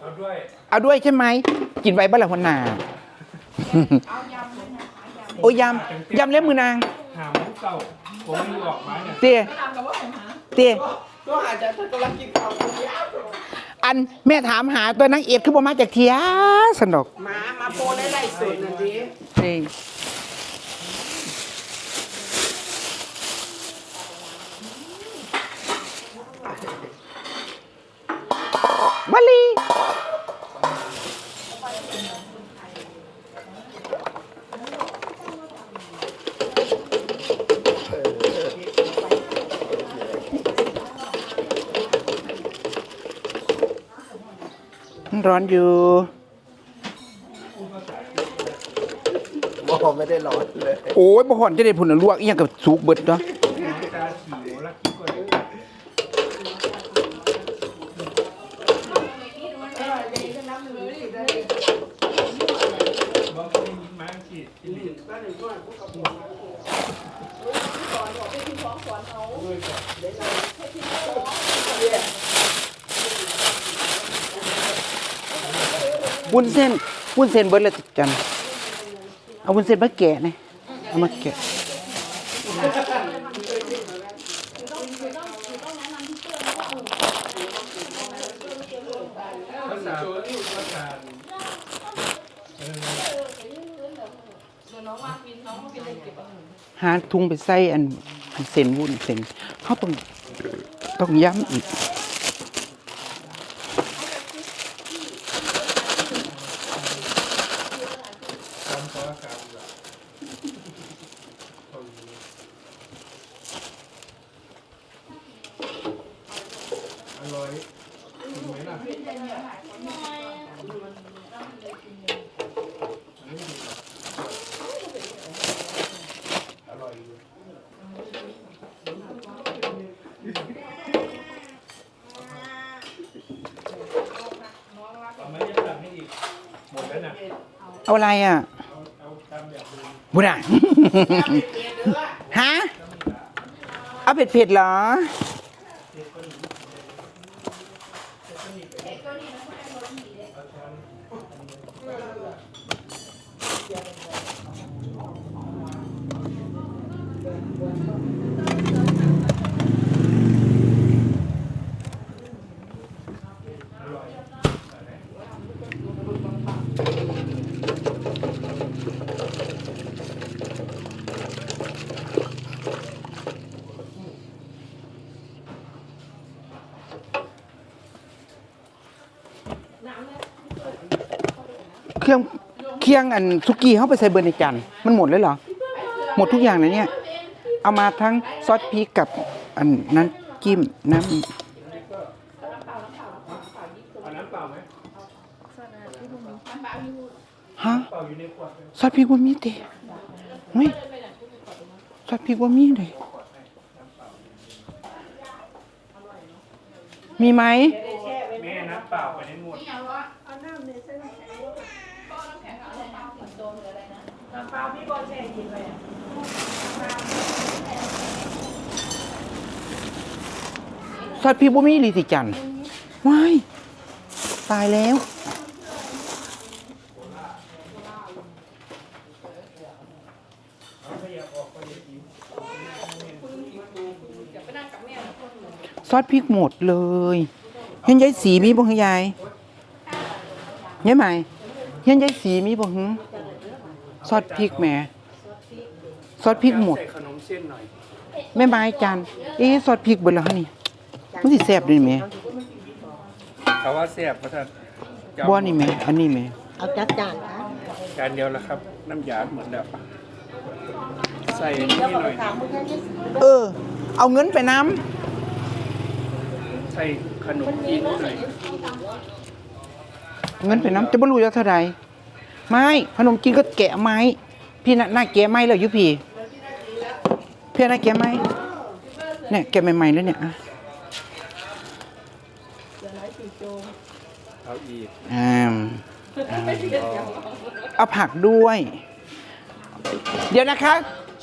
เอาด้วยเอาด้วยใช่ไหมกินไว้บ้านละคนนาโอ้ยยำยำเล็บมือนางหาหมูเก่าผมมีออกมาเนี่ยเตี้ยเตี้ยก็อาจจะกำลังกินข้าวคนเดียวอันแม่ถามหาตัวนางเอกคือบ่มาจากเทียสนดอกมา มาโปรได้ไล่สุดน่ะดินี่ ร้อนอยู่บอกไม่ได้ร้อนเลยโอ้ยบ่ห่อนจะได้ผุนลวกอีหยังกับสุกเบิดเนาะ ตาขี่แล้ วุ้นเส้นวุ้นเส้นเบิดเลยจันเอาวุ้นเส้นมาแกะนี่เอามาแกะภาษาภาษาหาถุงไปใส่อันอันเส้นวุ้นเส้นเขาต้องต้องย้ำอีก ทำตัวกลางแบบอร่อยกินไหมล่ะอร่อยอยู่ เอาอะไรอะบุญอะ ฮะ เอาเผ็ดเผ็ดๆเหรอ รื่อง เคียงอันสุกี้เขาไปใส่เบอร์ในจานมันหมดเลยเหรอ หมดทุกอย่างนะเนี่ย เอามาทั้งซอสพริกกับอันนั้นจิ้มน้ำฮะซอสพริกว่ามีเตะเฮ้ยซอสพริกว่ามีเลยมีไหม แม่น้ำเปล่าไปในหมด ซอสพริกว่มีลิสิจันว้ายตายแล้ว ซอสพริกหมดเลยเห็นยายสีมีบ่ฮึยายยายไหมเห็นยายสีมีบ่ฮึ ซอสพริกแหมซอสพริกหมด ใส่ขนมเส้นหน่อยแม่ไม้จานเอ๊ะซอสพริกเบิดแล้วฮะนี่มันสิแซ่บด้วยแหมเขาว่าแซ่บเพราะท่านบ่นี่แหมอันนี้แหมเอาจัดจานนะจานเดียวแล้วครับ น้ำยาหมดแล้วใส่นี่หน่อยเออ เอาเงินไปน้ใส่ขนมจีนหน่อยำเงินไปน้ำจะบ่รู้จะเท่าใด ไม่ขนมจีนก็แกะไม้ พี่น่ะน่าแกะไม้แล้วยู่พี่พี่น่าแกะไม้เนี่ยแกะใหม่ๆแล้วเนี่ยอะเอาอีกอ่าเอาผักด้วย เดี๋ยวนะคะ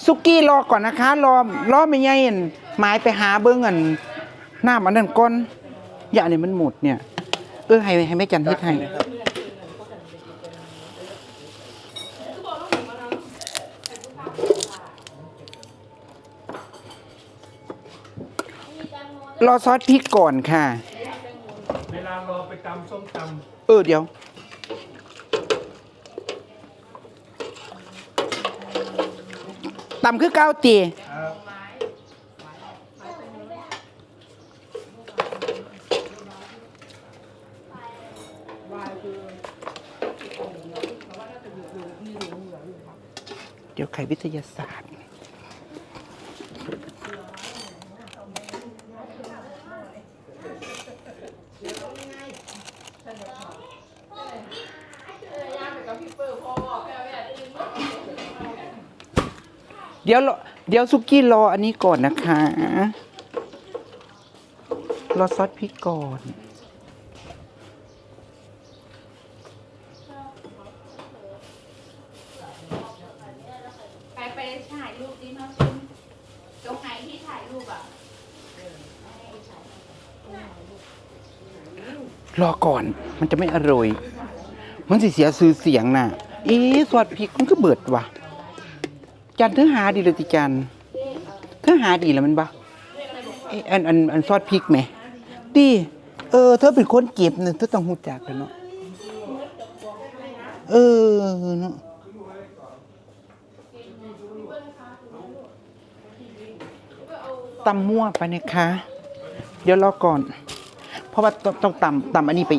ซุกี้รอก่อนนะคะ รอรอไม่ใหญ่อั่นหมายไปหาเบิ้งอันหน้ำอันนั้นก่อนอย่าอันนี้มันหมดเนี่ย เออให้ให้แม่จันเฮ็ดให้ รับรอซอสพริกก่อนค่ะ เวลารอไปตำส้มตเออเดี๋ยว ต่ำคือเก้าตีำครับเดี๋ยวไขวิทยาศาสตร์ เดี๋ยวรอเดี๋ยวซุกี้รออันนี้ก่อนนะคะ รอซอสพริกก่อนไปไปถ่ายรูปดิมาคุณตรงไหนที่ถ่ายรูปอะรอก่อน มันจะไม่อร่อย มันสิเสียซื้อเสียงน่ะ เอ๊ะซอสพริกมันก็เบิดว่ะ จันเธอหาดีเลยติจันเธอหาดีแล้วมันบ่อันอันอันซอสพริกไหมดีเออ เธอเป็นคนเก็บเนี่ยเธอต้องหูจักเนาะเออเนาะตำมั่วไปนะคะ เดี๋ยวรอก่อน เพราะว่าต้องต้องตำตำอันนี้ไป